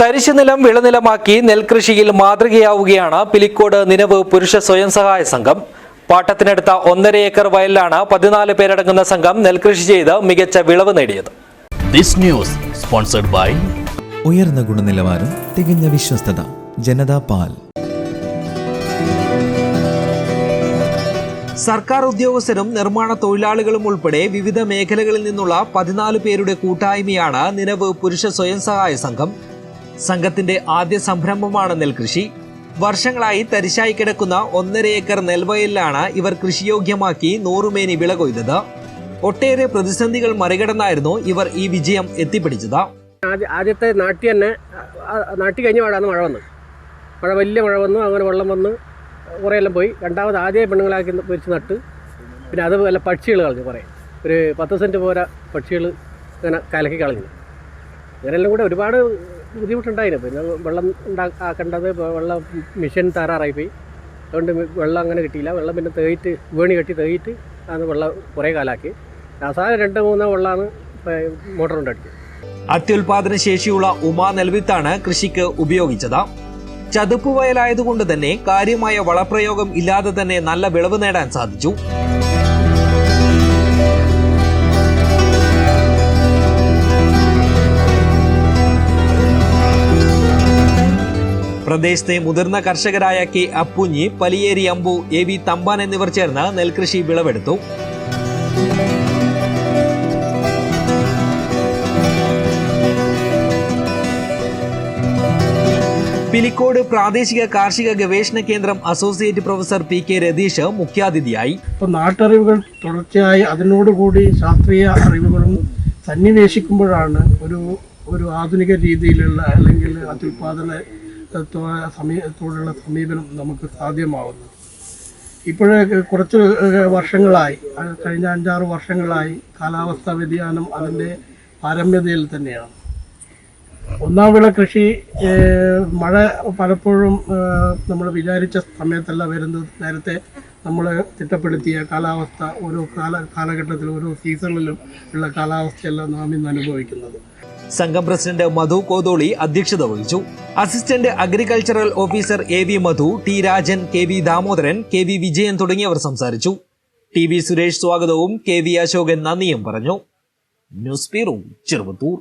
തരിശുനിലം വിളനിലമാക്കി നെൽകൃഷിയിൽ മാതൃകയാവുകയാണ് പിലിക്കോട് നിലവ് പുരുഷ സ്വയം സഹായ സംഘം. പാട്ടത്തിനടുത്ത ഒന്നര ഏക്കർ വയലിലാണ് പതിനാല് പേരടങ്ങുന്ന സംഘം നെൽകൃഷി ചെയ്ത് മികച്ച വിളവ് നേടിയത്. This news sponsored by ഉയർന്ന ഗുണനിലവാരം തികഞ്ഞ വിശ്വസ്തത ജനതാ പാൽ. സർക്കാർ ഉദ്യോഗസ്ഥരും നിർമ്മാണ തൊഴിലാളികളും ഉൾപ്പെടെ വിവിധ മേഖലകളിൽ നിന്നുള്ള പതിനാല് പേരുടെ കൂട്ടായ്മയാണ് നിലവ് പുരുഷ സ്വയം സഹായ സംഘം സംഘത്തിന്റെ ആദ്യ സംരംഭമാണ് നെൽകൃഷി വർഷങ്ങളായി തരിശായി കിടക്കുന്ന ഒന്നര ഏക്കർ നെൽവയലിലാണ് ഇവർ കൃഷിയോഗ്യമാക്കി നൂറുമേനി വിള കൊയ്തത്. ഒട്ടേറെ പ്രതിസന്ധികൾ മറികടന്നായിരുന്നു ഇവർ ഈ വിജയം എത്തിപ്പിടിച്ചത്. ആദ്യ ആദ്യത്തെ നാട്ടി തന്നെ നാട്ടി കഴിഞ്ഞ പാടാണ് മഴ വന്നത്. മഴ വലിയ മഴ വന്നു അങ്ങനെ വെള്ളം വന്ന് കുറേയെല്ലാം പോയി. രണ്ടാമത് ആദ്യ പെണ്ണുങ്ങളാക്കി വെച്ച് നട്ട്. പിന്നെ അത് വല്ല പക്ഷികൾ കളഞ്ഞു കുറേ. ഒരു പത്ത് സെന്റ് പോരാ പക്ഷികൾ ഇങ്ങനെ കലക്കി കളഞ്ഞു. അങ്ങനെയെല്ലാം കൂടെ ഒരുപാട് ബുദ്ധിമുട്ടുണ്ടായിരുന്നു പിന്നെ വെള്ളം ഉണ്ടാക്കേണ്ടത് വെള്ളം മിഷൻ താറാറായിപ്പോയി അതുകൊണ്ട് വെള്ളം അങ്ങനെ കിട്ടിയില്ല. വെള്ളം പിന്നെ തേയിട്ട് വേണി കെട്ടി തേയിട്ട് അത് വെള്ളം കുറേ കാലാക്കി. അവസാനം രണ്ട് മൂന്നോ വെള്ളമാണ് മോട്ടർ കൊണ്ട് അത്യുൽപാദന ശേഷിയുള്ള ഉമാ നെൽവിത്താണ് കൃഷിക്ക് ഉപയോഗിച്ചത്. ചതുപ്പ് വയലായതുകൊണ്ട് തന്നെ കാര്യമായ വളപ്രയോഗം ഇല്ലാതെ തന്നെ നല്ല വിളവ് നേടാൻ സാധിച്ചു. പ്രദേശത്തെ മുതിർന്ന കർഷകരായ K Appunni Paliyeri Ambu A V Thampan എന്നിവർ ചേർന്ന് നെൽകൃഷി വിളവെടുത്തു. പിലിക്കോട് പ്രാദേശിക കാർഷിക ഗവേഷണ കേന്ദ്രം associate professor P K Ratheesh മുഖ്യാതിഥിയായി. അപ്പോൾ നാട്ടറിവുകൾ തുടർച്ചയായി അതിനോടുകൂടി ശാസ്ത്രീയ അറിവുകളും സന്നിവേശിക്കുമ്പോഴാണ് ഒരു ഒരു ആധുനിക രീതിയിലുള്ള അല്ലെങ്കിൽ അത്യുൽപാദന സമീപത്തോടുള്ള സമീപനം നമുക്ക് സാധ്യമാവുന്നത് ഇപ്പോഴേ കുറച്ച് വർഷങ്ങളായി കഴിഞ്ഞ അഞ്ചാറ് വർഷങ്ങളായി കാലാവസ്ഥാ വ്യതിയാനം അതിന്റെ പാരമ്യതയിൽ തന്നെയാണ്. ഒന്നാം വിള കൃഷി മഴ പലപ്പോഴും നമ്മൾ വിചാരിച്ച സമയത്തല്ല വരുന്നത്. നേരത്തെ നമ്മൾ തിട്ടപ്പെടുത്തിയ കാലാവസ്ഥ ഓരോ കാല കാലഘട്ടത്തിൽ ഓരോ സീസണിലും ഉള്ള കാലാവസ്ഥയല്ല നാം ഇന്ന് അനുഭവിക്കുന്നത്. സംഘം പ്രസിഡന്റ് മധു കോതോളി അധ്യക്ഷത വഹിച്ചു. Assistant agricultural officer A V Madhu T Rajan K V Damodaran K V Vijayan തുടങ്ങിയവർ സംസാരിച്ചു. ടി വി സുരേഷ് സ്വാഗതവും കെ വി അശോകൻ നന്ദിയും പറഞ്ഞു. News bureau Cheruvathur.